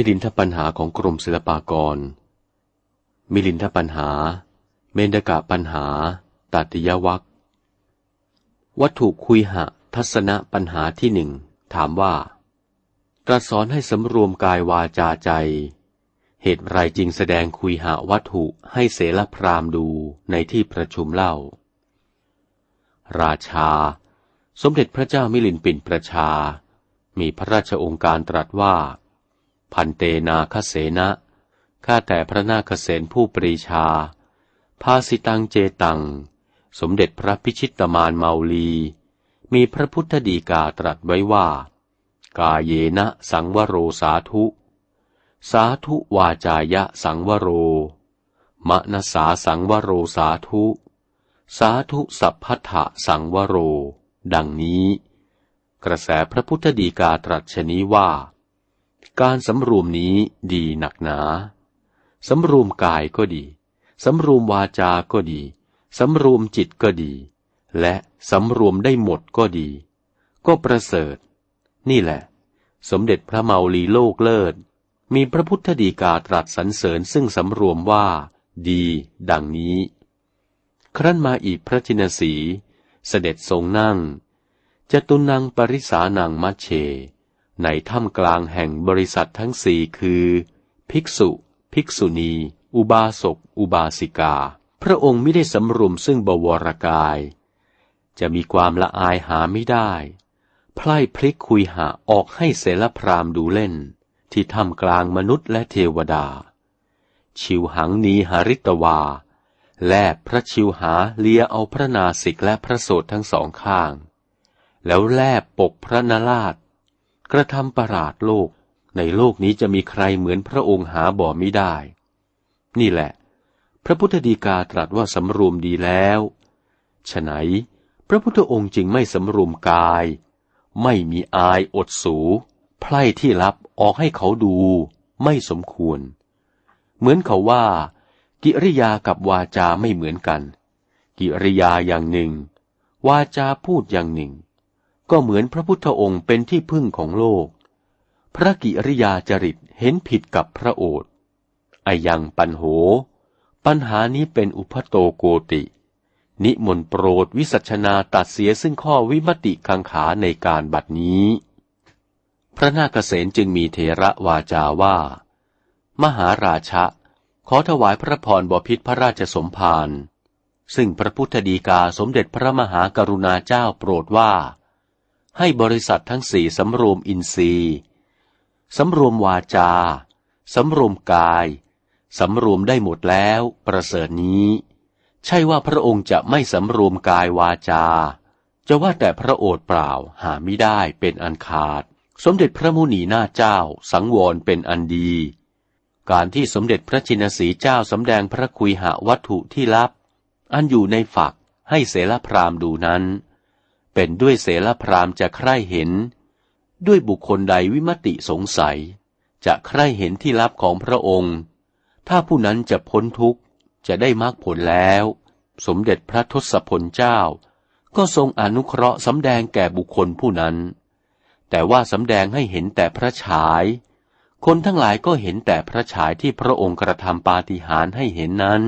มิลินทปัญหาของกรมศิลปากร มิลินทปัญหา เมนกะปัญหา ตัติยวัควัตถุคุยหะ ทัศนะปัญหาที่หนึ่ง ถามว่า ตรัสสอนให้สำรวมกายวาจาใจ เหตุไรจริงแสดงคุยหะวัตถุให้เสลพรามดูในที่ประชุมเล่า ราชา สมเด็จพระเจ้ามิลินปินประชา มีพระราชองค์การตรัสว่า พันเตนาคเสนะข้าแต่พระนาคเสนผู้ปรีชา ภาสิตังเจตัง สมเด็จพระพิชิตมานเมาลี มีพระพุทธดีกาตรัสไว้ว่า กาเยนะสังวโรสาธุ สาธุวาจายะสังวโร มะนสาสังวโรสาธุ สาธุสัพพทะสังวโร ดังนี้ กระแสพระพุทธดีกาตรัสชนี้ว่า การสำรวมนี้ดีหนักหนา สำรวมกายก็ดี สำรวมวาจาก็ดี สำรวมจิตก็ดี และสำรวมได้หมดก็ดี ก็ประเสริฐ นี่แหละ สมเด็จพระเมาลีโลกเลิศ มีพระพุทธดีกาตรัสสรรเสริญซึ่งสำรวมว่า ดี ดังนี้ ครั้นมาอีกพระจินสี เสด็จทรงนั่งจตุนังปริสานังมัชเช ในถ้ำกลางแห่งบริษัททั้งสี่คือ ภิกษุ ภิกษุณี อุบาสก อุบาสิกา พระองค์ไม่ได้สำรวมซึ่งบวรกาย จะมีความละอายหาไม่ได้ ไพล่พลิกคุยหาออกให้เสลพรามดูเล่น ที่ถ้ำกลางมนุษย์และเทวดา ชิวหังนีหาริตวา แลบพระชิวหาเลียเอาพระนาสิกและพระโสดทั้งสองข้าง แล้วแลบปกพระนราช กระทำประหลาดโลก ในโลกนี้จะมีใครเหมือนพระองค์หาบ่อไม่ได้ นี่แหละ พระพุทธดีกาตรัสว่าสำรวมดีแล้วฉะไหน พระพุทธองค์จึงไม่สำรวมกาย ไม่มีอายอดสู ไพร่ที่รับออกให้เขาดู ไม่สมควร เหมือนเขาว่า กิริยากับวาจาไม่เหมือนกัน กิริยาอย่างหนึ่ง วาจาพูดอย่างหนึ่ง ก็เหมือนพระพุทธองค์เป็นที่พึ่งของโลก พระกิริยาจริตเห็นผิดกับพระโอษฐ์ไอยังปัญโห ปัญหานี้เป็นอุพโตโกติ นิมนต์โปรดวิสัชนาตัดเสียซึ่งข้อวิมติคังขาในการบัดนี้ พระนาคเษนจึงมีเทระวาจาว่า มหาราชะ ขอถวายพระพรบพิษพระราชสมภารซึ่งพระพุทธดีกาสมเด็จพระมหากรุณาเจ้าโปรดว่า ให้บริษัททั้งสี่สำรวมอินทรีย์ สำรวมวาจา สำรวมกาย สำรวมได้หมดแล้ว ประเสริฐนี้ ใช่ว่าพระองค์จะไม่สำรวมกายวาจา จะว่าแต่พระโอษเปล่าหาไม่ได้เป็นอันขาด สมเด็จพระมุนีนาเจ้าสังวรเป็นอันดี การที่สมเด็จพระชินสีเจ้าสำแดงพระคุยหาวัตถุที่ลับ อันอยู่ในฝักให้เสลพรามดูนั้น เป็นด้วยเสลพรามจะใคร่เห็น ด้วยบุคคลใดวิมติสงสัย จะใคร่เห็นที่ลับของพระองค์ ถ้าผู้นั้นจะพ้นทุกข์จะได้มรรคผลแล้ว สมเด็จพระทศพลเจ้า ก็ทรงอนุเคราะห์สำแดงแก่บุคคลผู้นั้น แต่ว่าสำแดงให้เห็นแต่พระฉาย คนทั้งหลายก็เห็นแต่พระฉายที่พระองค์กระทำปาฏิหาริย์ให้เห็นนั้น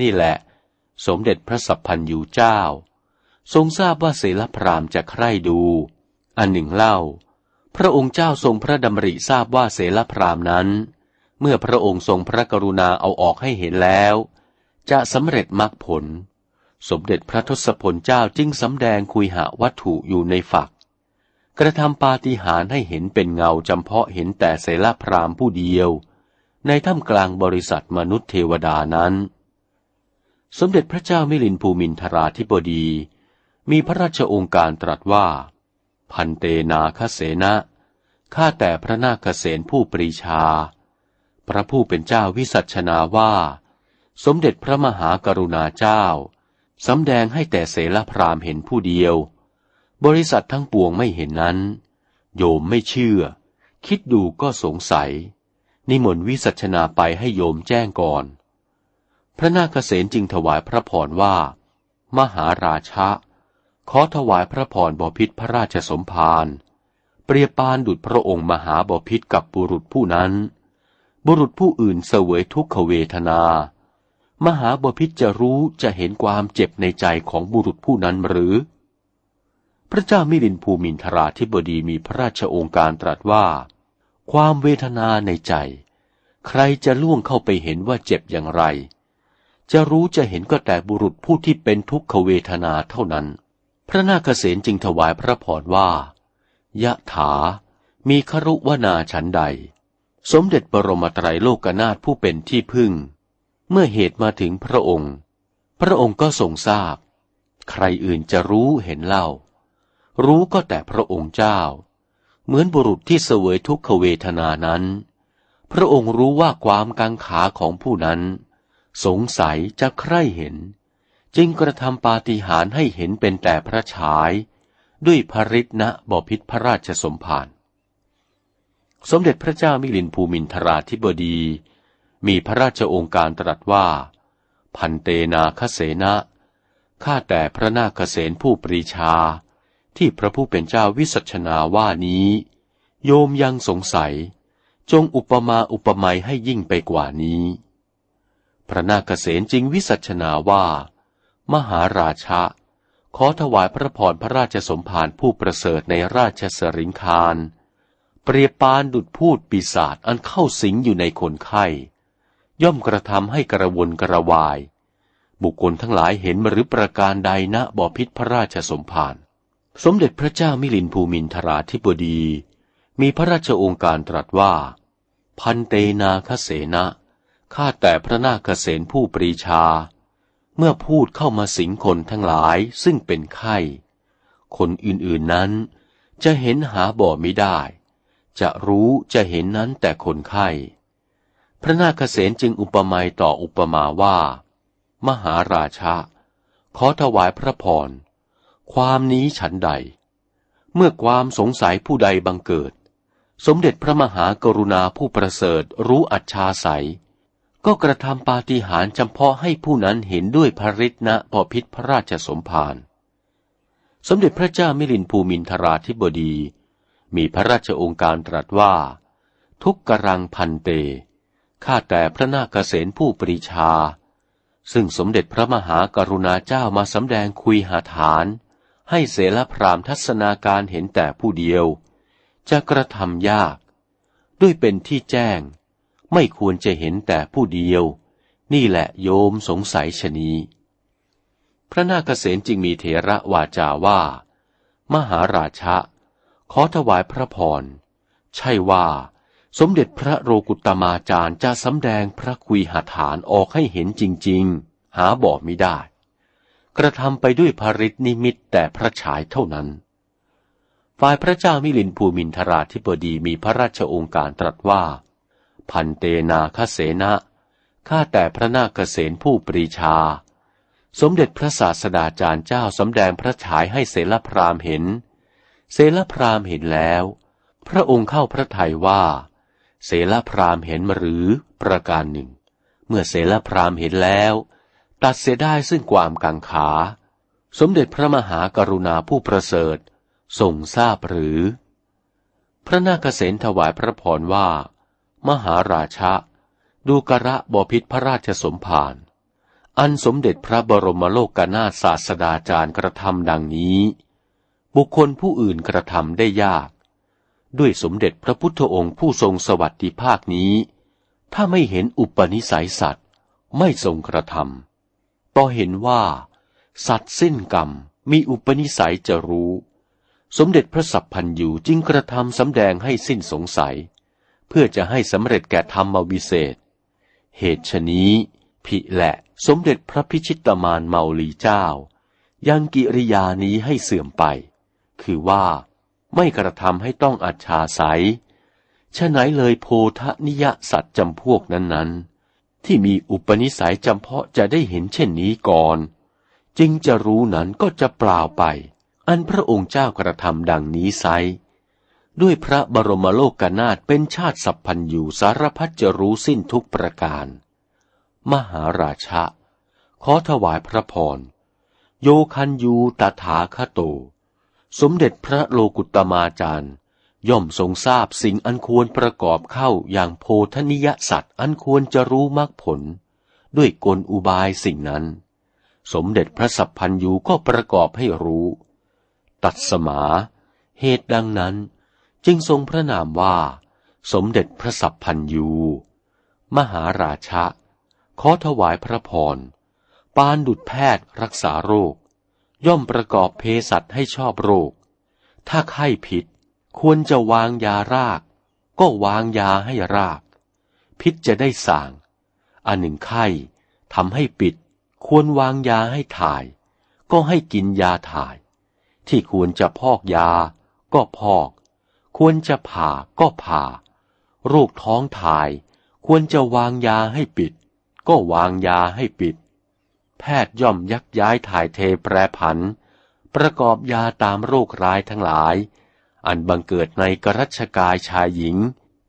นี่แหละ สมเด็จพระสัพพันยูเจ้า ทรงทราบว่าเสลพรามจะใคร่ดู อันหนึ่งเล่า พระองค์เจ้าทรงพระดำริทราบว่าเสลพรามนั้น เมื่อพระองค์ทรงพระกรุณาเอาออกให้เห็นแล้ว จะสำเร็จมรรคผล สมเด็จพระทศพลเจ้าจึงสำแดงคุยหาวัตถุอยู่ในฝัก กระทำปาฏิหาริย์ให้เห็นเป็นเงาจำเพาะเห็นแต่เสลพรามผู้เดียว ในถ้ำกลางบริษัทมนุษย์เทวดานั้น สมเด็จพระเจ้ามิลินภูมินทราธิบดี มีพระราชองค์การตรัสว่า พันเตนาคเสนะข้าแต่พระนาคเสนผู้ปรีชา พระผู้เป็นเจ้าวิสัชนาว่า สมเด็จพระมหากรุณาเจ้าสำแดงให้แต่เสลพรามเห็นผู้เดียว บริษัททั้งปวงไม่เห็นนั้น โยมไม่เชื่อ คิดดูก็สงสัย นิมนต์วิสัชนาไปให้โยมแจ้งก่อน พระนาคเษนจึงถวายพระพรว่า มหาราชะ ขอถวายพระพรบพิษพระราชสมภารเปรียบปานดุจพระองค์มหาบพิษกับบุรุษผู้นั้น บุรุษผู้อื่นเสวยทุกขเวทนา มหาบพิษจะรู้จะเห็นความเจ็บในใจของบุรุษผู้นั้นหรือ พระเจ้ามิลินภูมินทราธิบดีมีพระราชองการตรัสว่า ความเวทนาในใจ ใครจะล่วงเข้าไปเห็นว่าเจ็บอย่างไร จะรู้จะเห็นก็แต่บุรุษผู้ที่เป็นทุกขเวทนาเท่านั้น พระนาคเษนจึงถวายพระพรว่ายะถา มีครุวนาฉันใด สมเด็จบรมไตรโลกนาถผู้เป็นที่พึ่ง เมื่อเหตุมาถึงพระองค์ พระองค์ก็ทรงทราบ ใครอื่นจะรู้เห็นเล่า รู้ก็แต่พระองค์เจ้า เหมือนบุรุษที่เสวยทุกขเวทนานั้น พระองค์รู้ว่าความกังขาของผู้นั้น สงสัยจะใคร่เห็น จึงกระทำปาฏิหาริย์ให้เห็นเป็นแต่พระฉาย ด้วยพริตณบพิษพระราชสมภารสมเด็จพระเจ้ามิลินภูมินทราธิบดี มีพระราชองค์การตรัสว่า พันเตนาคเสนะข้าแต่พระนาคเสนผู้ปรีชา ที่พระผู้เป็นเจ้าวิสัชนาว่านี้ โยมยังสงสัย จงอุปมาอุปไมยให้ยิ่งไปกว่านี้ พระนาคเสนจึงวิสัชนาว่า มหาราชะ ขอถวายพระพรพระราชสมภารผู้ประเสริฐในราชสริงคารเปรียบปานดุดพูดปีศาจอันเข้าสิงอยู่ในคนไข้ ย่อมกระทำให้กระวนกระวาย บุคคลทั้งหลายเห็นหรือประการใดณบ่อพิษพระราชสมภารสมเด็จพระเจ้ามิลินภูมินทราธิบดี มีพระราชองค์การตรัสว่า พันเตนาคเสนะข้าแต่พระนาคเสนผู้ปรีชา เมื่อพูดเข้ามาสิงคนทั้งหลายซึ่งเป็นไข้ คนอื่นๆนั้น จะเห็นหาบ่อไม่ได้ จะรู้จะเห็นนั้นแต่คนไข้ พระนาคเษนจึงอุปมาต่ออุปมาว่า มหาราชะขอถวายพระพร ความนี้ฉันใด เมื่อความสงสัยผู้ใดบังเกิด สมเด็จพระมหากรุณาผู้ประเสริฐรู้อัจฉาใส ก็กระทำปาฏิหาริย์เฉพาะให้ผู้นั้นเห็นด้วยพระฤทธิ์ณพอพิษพระราชสมภาร สมเด็จพระเจ้ามิลินภูมินทราธิบดี มีพระราชองค์การตรัสว่า ทุกกรังพันเต ข้าแต่พระนาคเษนผู้ปรีชา ซึ่งสมเด็จพระมหากรุณาเจ้ามาสำแดงคุยหาฐาน ให้เสลพรามทัศนาการเห็นแต่ผู้เดียว จะกระทำยาก ด้วยเป็นที่แจ้ง ไม่ควรจะเห็นแต่ผู้เดียว นี่แหละโยมสงสัยชนีพระนาคเษนจึงมีเถระวาจาว่า มหาราชะ ขอถวายพระพร ใช่ว่า สมเด็จพระโรกุตมาจารย์จะสำแดงพระคุยหาฐานออกให้เห็นจริง ๆ หาบอกไม่ได้ กระทำไปด้วยภริตนิมิตแต่พระฉายเท่านั้น ฝ่ายพระเจ้ามิลินภูมินทราธิบดีมีพระราชองค์การตรัสว่า พันเตนาคเสนะข้าแต่พระนาคเษนผู้ปรีชา สมเด็จพระศาสดาจารย์เจ้าสำแดงพระฉายให้เสลพรามเห็น เสลพรามเห็นแล้ว พระองค์เข้าพระทัยว่า เสลพรามเห็นหรือประการหนึ่ง เมื่อเสลพรามเห็นแล้ว ตัดเสียได้ซึ่งความกังขา สมเด็จพระมหากรุณาผู้ประเสริฐทรงทราบหรือ พระนาคเษนถวายพระพรว่า มหาราชะ ดูกระบพิษพระราชสมภารอันสมเด็จพระบรมโลกกนาศาสดาจารย์กระทำดังนี้ บุคคลผู้อื่นกระทำได้ยาก ด้วยสมเด็จพระพุทธองค์ผู้ทรงสวัสดิภาคนี้ ถ้าไม่เห็นอุปนิสัยสัตว์ไม่ทรงกระทำต่อเห็นว่า สัตว์สิ้นกรรมมีอุปนิสัยจะรู้ สมเด็จพระสัพพันยูจึงกระทำสำแดงให้สิ้นสงสัย เพื่อจะให้สำเร็จแก่ธรรมวิเศษ เหตุชนี้ผิแหละสมเด็จพระพิชิตมานเมาลีเจ้า ยังกิริยานี้ให้เสื่อมไป คือว่าไม่กระทำให้ต้องอัจฉาสายฉะไหนเลยโพธนิยสัตว์จำพวกนั้นๆ ที่มีอุปนิสัยจำเพาะจะได้เห็นเช่นนี้ก่อน จึงจะรู้นั้นก็จะเปล่าไป อันพระองค์เจ้ากระทำดังนี้ไซ ด้วยพระบรมโลกนาถเป็นชาติสัพพันอยู่สารพัดจะรู้สิ้นทุกประการ มหาราชะ ขอถวายพระพร โยคันยูตถาคโต สมเด็จพระโลกุตมาจารย์ ย่อมทรงทราบสิ่งอันควรประกอบเข้าอย่างโพธนิยสัตว์อันควรจะรู้มรรคผล ด้วยกลอุบายสิ่งนั้น สมเด็จพระสัพพันยูก็ประกอบให้รู้ ตัดสมา เหตุดังนั้น จึงทรงพระนามว่า สมเด็จพระสัพพันยู มหาราชะ ขอถวายพระพร ปานดุจแพทย์รักษาโรค ย่อมประกอบเภสัชให้ชอบโรค ถ้าไข้ผิด ควรจะวางยาราก ก็วางยาให้ราก พิษจะได้สาง อันหนึ่งไข้ทำให้ปิด ควรวางยาให้ถ่าย ก็ให้กินยาถ่าย ที่ควรจะพอกยา ก็พอก ควรจะผ่าก็ผ่า โรคท้องถ่าย ควรจะวางยาให้ปิด ก็วางยาให้ปิด แพทย์ย่อมยักย้ายถ่ายเทแปรผัน ประกอบยาตามโรคร้ายทั้งหลาย อันบังเกิดในกรัชกายชายหญิง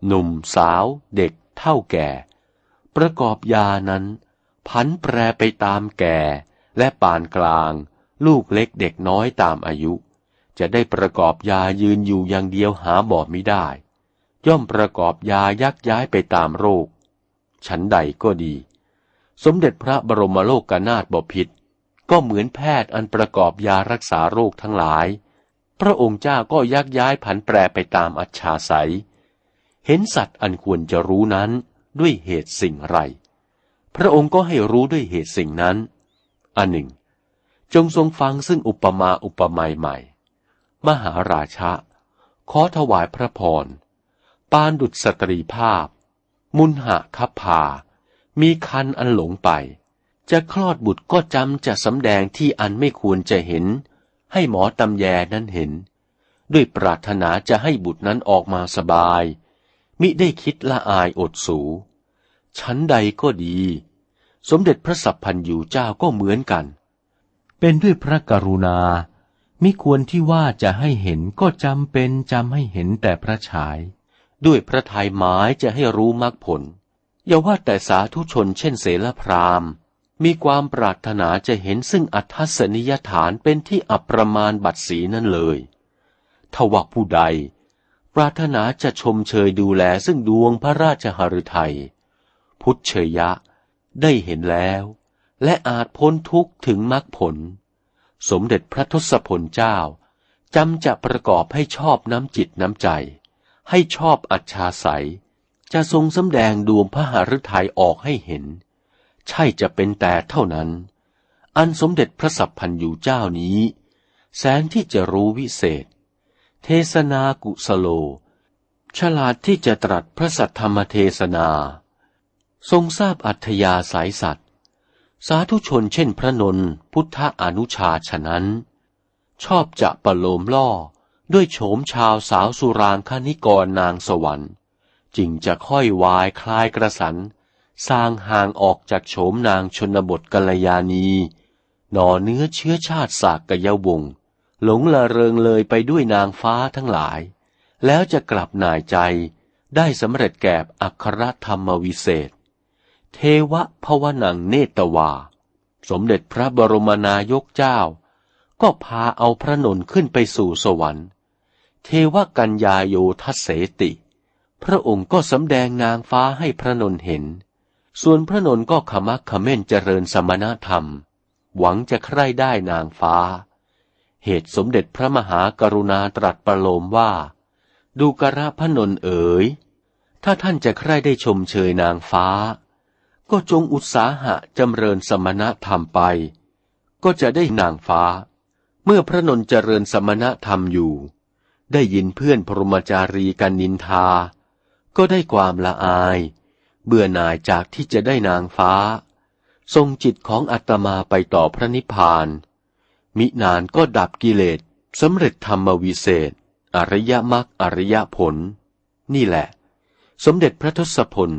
หนุ่มสาวเด็กเท่าแก่ ประกอบยานั้น พันแปรไปตามแก่และปานกลาง ลูกเล็กเด็กน้อยตามอายุ จะได้ประกอบยายืนอยู่อย่างเดียวหาบอไม่ได้ ย่อมประกอบยายักย้ายไปตามโรค ฉันใดก็ดี สมเด็จพระบรมโลกกนาถบพิษก็เหมือนแพทย์อันประกอบยารักษาโรคทั้งหลาย พระองค์เจ้าก็ยักย้ายผันแปรไปตามอัจฉาสัย เห็นสัตว์อันควรจะรู้นั้นด้วยเหตุสิ่งไร พระองค์ก็ให้รู้ด้วยเหตุสิ่งนั้น อันหนึ่ง จงทรงฟังซึ่งอุปมาอุปไมยใหม่ มหาราชะ ขอถวายพระพร ปานดุจสตรีภาพ มุนหะคับพา มีคันอันหลงไป จะคลอดบุตรก็จำจะสำแดงที่อันไม่ควรจะเห็น ให้หมอตำแยนั้นเห็น ด้วยปรารถนาจะให้บุตรนั้นออกมาสบาย มิได้คิดละอายอดสู ชั้นใดก็ดี สมเด็จพระสัพพันยูเจ้าก็เหมือนกัน เป็นด้วยพระกรุณา มิควรที่ว่าจะให้เห็นก็จำเป็นจำให้เห็นแต่พระฉาย ด้วยพระทัยหมายจะให้รู้มรรคผล อย่าว่าแต่สาธุชนเช่นเสลพรามมีความปรารถนาจะเห็นซึ่งอัทธสนิยฐานเป็นที่อัประมาณบัตรสีนั่นเลยทว่าผู้ใด ปรารถนาจะชมเชยดูแลซึ่งดวงพระราชหฤทัย พุทธเชยะ ได้เห็นแล้ว และอาจพ้นทุกข์ถึงมรรคผล สมเด็จพระทศพลเจ้าจำจะประกอบให้ชอบน้ำจิตน้ำใจ ให้ชอบอัจฉาสยจะทรงสำแดงดวงพระหฤทัยออกให้เห็น ใช่จะเป็นแต่เท่านั้น อันสมเด็จพระสัพพันยูเจ้านี้ แสนที่จะรู้วิเศษ เทศนากุสโล ฉลาดที่จะตรัสพระสัทธรรมเทศนา ทรงทราบอัธยาสายสัตว สาธุชนเช่นพระนนพุทธอนุชาฉะนั้น ชอบจะประโลมล่อด้วยโฉมชาวสาวสุรางคณิกรนางสวรรค์จึงจะค่อยวายคลายกระสันสร้างห่างออกจากโฉมนางชนบทกัลยาณี หน่อเนื้อเชื้อชาติสากกยาวง หลงละเริงเลยไปด้วยนางฟ้าทั้งหลาย แล้วจะกลับหน่ายใจได้สำเร็จแก่อัครธรรมวิเศษ เทวะพวนังเนตวา สมเด็จพระบรมนายกเจ้า ก็พาเอาพระนนขึ้นไปสู่สวรรค์ เทวกัญญาโยทัเสติ พระองค์ก็สำแดงนางฟ้าให้พระนนเห็น ส่วนพระนนก็ขมักขม้นเจริญสมณธรรม หวังจะใคร่ได้นางฟ้า เหตุสมเด็จพระมหากรุณาตรัสประโลมว่า ดูกระพระนนเอ๋ยถ้าท่านจะใคร่ได้ชมเชยนางฟ้า ก็จงอุตสาหะจำเริญสมณธรรมไป ก็จะได้นางฟ้า เมื่อพระนนท์เจริญสมณธรรมอยู่ ได้ยินเพื่อนพรหมจารีกันนินทา ก็ได้ความละอาย เบื่อหน่ายจากที่จะได้นางฟ้า ทรงจิตของอัตมาไปต่อพระนิพพาน มินานก็ดับกิเลสสำเร็จธรรมวิเศษ อริยมรรคอริยผล นี่แหละ สมเด็จพระทศพล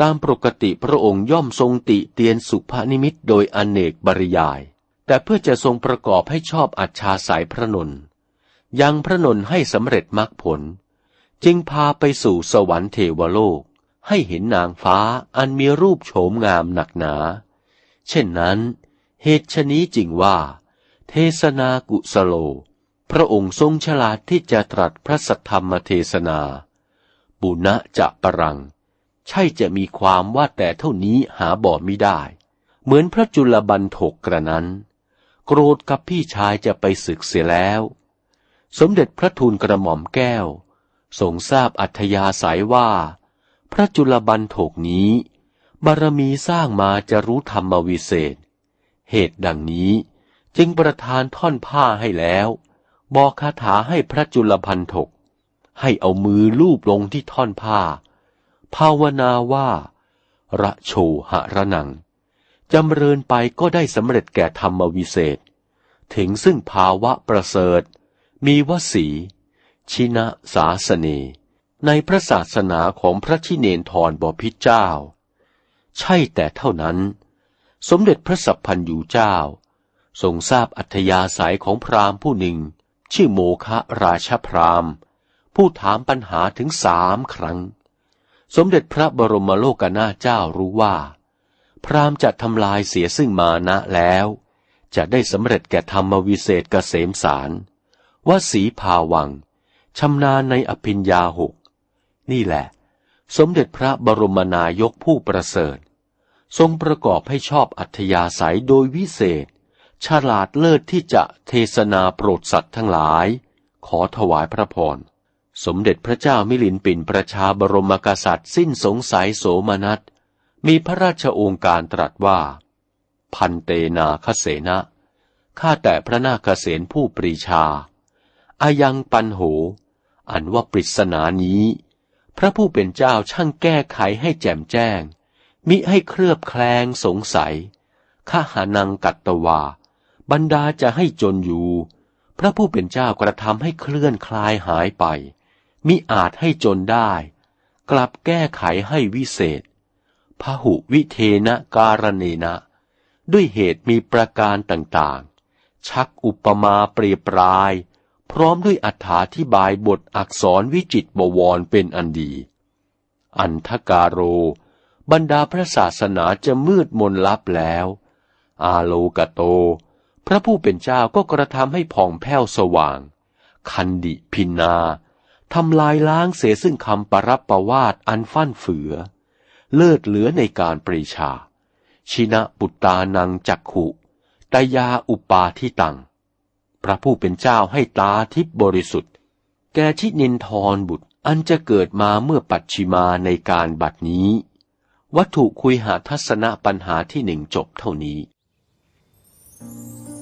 ตามปกติพระองค์ย่อมทรงติเตียนสุภนิมิตโดยอเนกบริยาย แต่เพื่อจะทรงประกอบให้ชอบอัจฉาสายพระนนยังพระนนให้สำเร็จมรรคผล จึงพาไปสู่สวรรค์เทวโลก ให้เห็นนางฟ้าอันมีรูปโฉมงามหนักหนา เช่นนั้น เหตุชนี้จริงว่า เทศนากุสโล พระองค์ทรงฉลาดที่จะตรัสพระสัทธรรมเทศนา บุณะจะปรัง ใช่จะมีความว่าแต่เท่านี้หาบ่มิได้ เหมือนพระจุลบันทกกระนั้น โกรธกับพี่ชายจะไปศึกเสียแล้ว สมเด็จพระทูลกระหม่อมแก้วทรงทราบอัธยาศัยว่า พระจุลบันทกนี้ บารมีสร้างมาจะรู้ธรรมวิเศษ เหตุดังนี้จึงประทานท่อนผ้าให้แล้ว บอกคาถาให้พระจุลพันทกให้เอามือลูบลงที่ท่อนผ้า ภาวนาว่า ระโชหะระนังจำเริญไปก็ได้สำเร็จแก่ธรรมวิเศษ ถึงซึ่งภาวะประเสริฐ มีวสี ชินะสาสเนในพระศาสนาของพระชิเนนทรบพิจเจ้า ใช่แต่เท่านั้น สมเด็จพระสัพพันยูเจ้า ทรงทราบอัธยาศัยของพราหมณ์ผู้หนึ่ง ชื่อโมคะราชพราหมณ์ ผู้ถามปัญหาถึงสามครั้ง สมเด็จพระบรมโลกนาเจ้ารู้ว่า พราหมณ์จะทำลายเสียซึ่งมานะแล้ว จะได้สำเร็จแก่ธรรมวิเศษกเกษมสารว่าสีภาวังชำนาญในอภิญญาหก นี่แหละ สมเด็จพระบรมนายกผู้ประเสริฐ ทรงประกอบให้ชอบอัธยาศัยโดยวิเศษ ฉลาดเลิศที่จะเทศนาโปรดสัตว์ทั้งหลาย ขอถวายพระพร สมเด็จพระเจ้ามิลินปินประชาบรมกษัตริย์สิ้นสงสัยโสมนัส มีพระราชโองการตรัสว่า พันเตนาคเสนะข้าแต่พระนาคเสนผู้ปรีชา อายังปันโห อันว่าปริศนานี้ พระผู้เป็นเจ้าช่างแก้ไขให้แจ่มแจ้ง มิให้เคลือบแคลงสงสัยข้าหานังกัตตวา บรรดาจะให้จนอยู่ พระผู้เป็นเจ้ากระทำให้เคลื่อนคลายหายไป มิอาจให้จนได้ กลับแก้ไขให้วิเศษพหุวิเทนะการเนนะ ด้วยเหตุมีประการต่างๆ ชักอุปมาเปรียบปราย พร้อมด้วยอธิบายบทอักษรวิจิตบวรเป็นอันดี อันทกาโร บรรดาพระศาสนาจะมืดมนลับแล้ว อาโลกโต พระผู้เป็นเจ้าก็กระทำให้ผ่องแผ้วสว่าง คันดิพินา ทำลายล้างเสียซึ่งคำปรับประวาดอันฟั่นเฟือ เลิศเหลือในการปรีชา ชินะปุตตานังจักขุตยาอุปาทิตัง พระผู้เป็นเจ้าให้ตาทิพบริสุทธิ์ แกชินินทรบุตรอันจะเกิดมาเมื่อปัจฉิมาในการบัดนี้ วัตถุคุยหาทัศนะปัญหาที่หนึ่งจบเท่านี้ Thank you.